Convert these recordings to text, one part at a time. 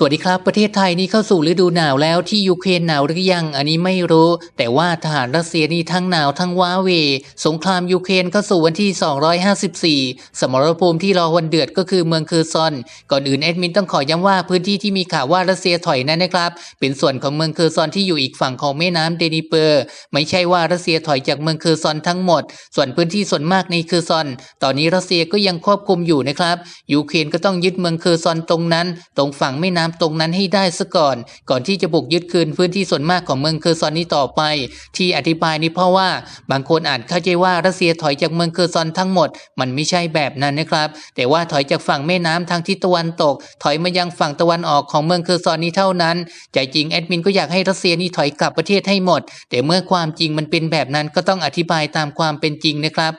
สวัสดีครับ ประเทศไทยนี่เข้าสู่ฤดูหนาวแล้วที่ยูเครนหนาวหรือยัง อันนี้ไม่รู้ แต่ว่าทหารรัสเซียนี่ทั้งหนาวทั้งว้าเว สงครามยูเครนเข้าสู่วันที่ 254 สมรภูมิที่รอวันเดือดก็คือเมืองเคอร์ซอน ก่อนอื่นแอดมินต้องขอย้ำว่าพื้นที่ที่มีข่าวว่ารัสเซียถอยนั้นนะครับ เป็นส่วนของเมืองเคอร์ซอนที่อยู่อีกฝั่งของแม่น้ำเดนิเปอร์ ไม่ใช่ว่ารัสเซียถอยจากเมืองเคอร์ซอนทั้งหมด ส่วนพื้นที่ส่วนมากในเคอร์ซอน ตอนนี้รัสเซียก็ยังควบคุมอยู่นะครับยูเครนก็ต้องยึดเมืองเคอซอนตรงนั้น ตรงฝั่งแม่น้ำตรงนั้นให้ได้ซะก่อน ก่อนที่จะบุกยึดคืนพื้นที่ส่วนมากของเมืองเคอร์ซอนนี้ต่อไป ที่อธิบายนี้เพราะว่าบางคนอาจเข้าใจว่ารัสเซียถอยจากเมืองเคอร์ซอนทั้งหมด มันไม่ใช่แบบนั้นนะครับ แต่ว่าถอยจากฝั่งแม่น้ำทางทิศตะวันตก ถอยมายังฝั่งตะวันออกของเมืองเคอร์ซอนนี้เท่านั้นใจจริงแอดมินก็อยากให้รัสเซียนี่ถอยกลับประเทศให้หมด แต่เมื่อความจริงมันเป็นแบบนั้นก็ต้องอธิบายตามความเป็นจริงนะครับ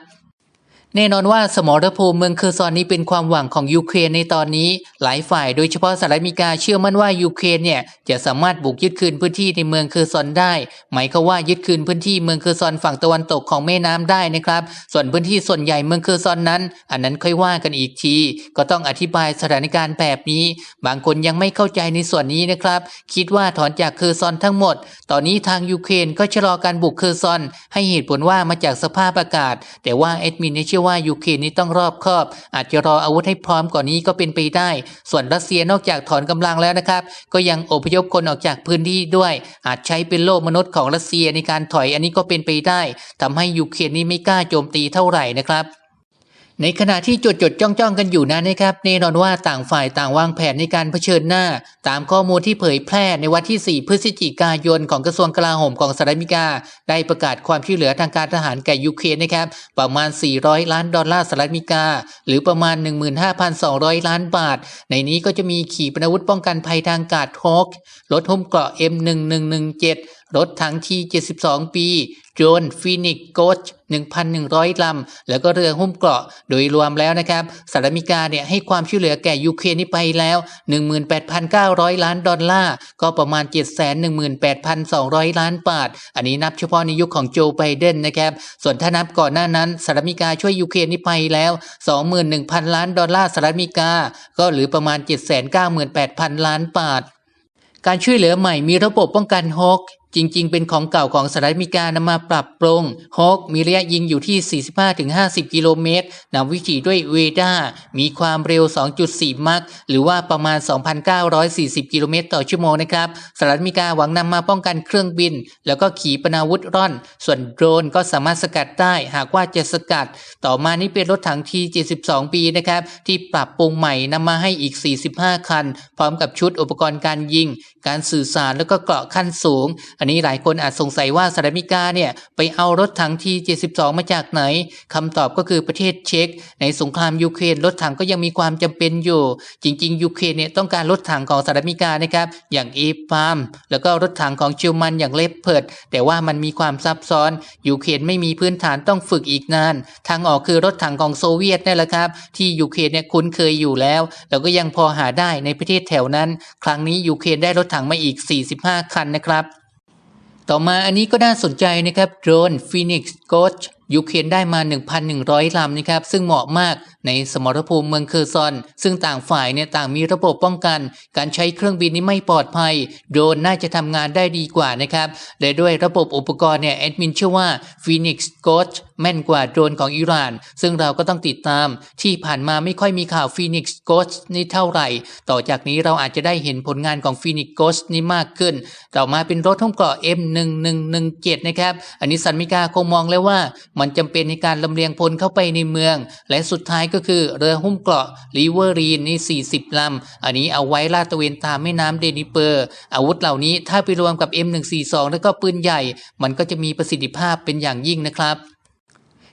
แน่นอนว่าสมรภูมิเมืองเคอร์ซอนนี้เป็นความหวังของยูเครนในตอนนี้ หลายฝ่ายโดยเฉพาะสหรัฐอเมริกาเชื่อมั่นว่ายูเครนเนี่ยจะสามารถบุกยึดคืนพื้นที่ในเมืองเคอร์ซอนได้ หมายความว่ายึดคืนพื้นที่เมืองเคอร์ซอนฝั่งตะวันตกของแม่น้ำได้นะครับ ส่วนพื้นที่ส่วนใหญ่เมืองเคอร์ซอนนั้น อันนั้นค่อยว่ากันอีกที ก็ต้องอธิบายสถานการณ์แบบนี้ บางคนยังไม่เข้าใจในส่วนนี้นะครับ คิดว่าถอนจากเคอร์ซอนทั้งหมด ตอนนี้ทางยูเครนก็ชะลอการบุกเคอร์ซอน ให้เหตุผลว่ามาจากสภาพอากาศ แต่ว่าแอดมินเนเชื่อว่ายูเครนนี่ต้องรอบคอบ อาจจะรออาวุธให้พร้อมก่อนนี้ก็เป็นไปได้ ส่วนรัสเซียนอกจากถอนกำลังแล้วนะครับ ก็ยังอพยพคนออกจากพื้นที่ด้วย อาจใช้เป็นโลกมนุษย์ของรัสเซียในการถอยอันนี้ก็เป็นไปได้ทำให้ยูเครนนี่ไม่กล้าโจมตีเท่าไหร่นะครับ ในขณะที่จดจดจ้องจ้องกันอยู่นั้นนะครับแน่นอนว่าต่างฝ่ายต่างวางแผนในการเผชิญหน้า ตามข้อมูลที่เผยแพร่ในวันที่ 4 พฤศจิกายนของกระทรวงกลาโหมของสหรัฐอเมริกา ได้ประกาศความช่วยเหลือทางการทหารแก่ยูเครนนะครับประมาณ 400 ล้านดอลลาร์สหรัฐอเมริกา หรือประมาณ 15,200 ล้านบาท ในนี้ก็จะมีขีปนาวุธป้องกันภัยทางอากาศฮอกรถหุ้มเกราะ M1117 รถถังที72ปี โดรนฟีนิกโกช1,100 ลำ แล้วก็เรือหุ้มเกราะ โดยรวมแล้วนะครับสหรัฐอเมริกาเนี่ยให้ความช่วยเหลือแก่ยูเครนนี่ไปแล้ว 18,900 ล้านดอลลาร์ ก็ประมาณ 718,200 ล้านบาท อันนี้นับเฉพาะในยุคของโจไบเดนนะครับ ส่วนถ้านับก่อนหน้านั้นสหรัฐอเมริกาช่วยยูเครนนี่ไปแล้ว 21,000 ล้านดอลลาร์สหรัฐอเมริกา ก็หรือประมาณ 798,000 ล้านบาท การช่วยเหลือใหม่มีระบบป้องกันฮอก จริงๆ เป็นของเก่าของสหรัฐอเมริกานำมาปรับปรุงฮอกมีระยะยิงอยู่ที่ 45-50 กิโลเมตรนำวิถีด้วยเวด้ามีความเร็ว 2.4 มัก หรือว่าประมาณ 2,940 กิโลเมตรต่อชั่วโมงนะครับสหรัฐอเมริกาหวังนำมาป้องกันเครื่องบิน แล้วก็ขีปนาวุธร่อน ส่วนโดรนก็สามารถสกัดได้หากว่าจะสกัด ต่อมานี่เป็นรถถังที72ปีนะครับที่ปรับปรุงใหม่นำมาให้อีก 45 คัน พร้อมกับชุดอุปกรณ์การยิง การสื่อสารแล้วก็เกราะขั้นสูงอันนี้หลายคนอาจสงสัยว่าสหรัฐอเมริกาเนี่ยไปเอารถถังที72มาจากไหนคำตอบก็คือประเทศเช็กในสงครามยูเครนรถถังก็ยังมีความจำเป็นอยู่ จริง ๆ ยูเครนเนี่ยต้องการรถถังของสหรัฐอเมริกานะครับอย่างเอฟามแล้วก็รถถังของเชลมันอย่างเลปเพิร์ดแต่ว่ามันมีความซับซ้อนยูเครนไม่มีพื้นฐานต้องฝึกอีกนาน ทางออกคือรถถังของโซเวียตนี่แหละครับ ที่ยูเครนเนี่ยคุ้นเคยอยู่แล้ว แล้วก็ยังพอหาได้ในประเทศแถวนั้น ครั้งนี้ยูเครนได้รถถังมาอีก 45 คันนะครับ ต่อมาอันนี้ก็น่าสนใจนะครับโดรน Phoenix Ghost ยูเครนได้มา 1,100 ลำนะครับ ซึ่งเหมาะมากในสมรภูมิเมืองเคอร์ซอน ซึ่งต่างฝ่ายเนี่ยต่างมีระบบป้องกัน การใช้เครื่องบินนี้ไม่ปลอดภัย โดรนน่าจะทำงานได้ดีกว่านะครับ และด้วยระบบอุปกรณ์เนี่ยแอดมินเชื่อว่า Phoenix Ghost แม่นกว่าโดรนของอิหร่าน ซึ่งเราก็ต้องติดตาม ที่ผ่านมาไม่ค่อยมีข่าว Phoenix Ghost นี่เท่าไหร่ ต่อจากนี้เราอาจจะได้เห็นผลงานของ Phoenix Ghost นี่มากขึ้น ต่อมาเป็นรถทุ่มเกราะ M1117 นะครับ อันนี้สันมิกาคงมองแล้วว่ามันจำเป็นในการลำเลียงพลเข้าไปในเมือง และสุดท้ายก็คือเรือหุ้มเกราะลิเวอรีนนี่40 ลำ อันนี้เอาไว้ลาดตระเวนตามแม่น้ำเดนิเปอร์ อาวุธเหล่านี้ถ้าไปรวมกับ M142 แล้วก็ปืนใหญ่ มันก็จะมีประสิทธิภาพเป็นอย่างยิ่งนะครับ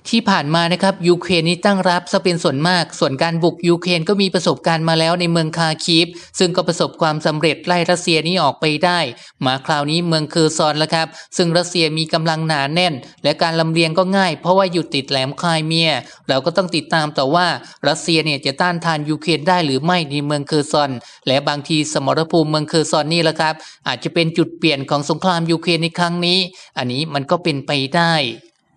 ที่ผ่านมานะครับยูเครนนี่ตั้งรับซะเป็นส่วนมาก ส่วนการบุกยูเครนก็มีประสบการณ์มาแล้วในเมืองคาคีฟ ซึ่งก็ประสบความสำเร็จไล่รัสเซียนี้ออกไปได้ มาคราวนี้เมืองเคอร์ซอนแล้วครับ ซึ่งรัสเซียมีกำลังหนาแน่น และการลำเลียงก็ง่าย เพราะว่าอยู่ติดแหลมคายเมีย เราก็ต้องติดตามต่อว่ารัสเซียเนี่ยจะต้านทานยูเครนได้หรือไม่ในเมืองเคอร์ซอน และบางทีสมรภูมิเมืองเคอร์ซอนนี่แหละครับ อาจจะเป็นจุดเปลี่ยนของสงครามยูเครนในครั้งนี้ อันนี้มันก็เป็นไปได้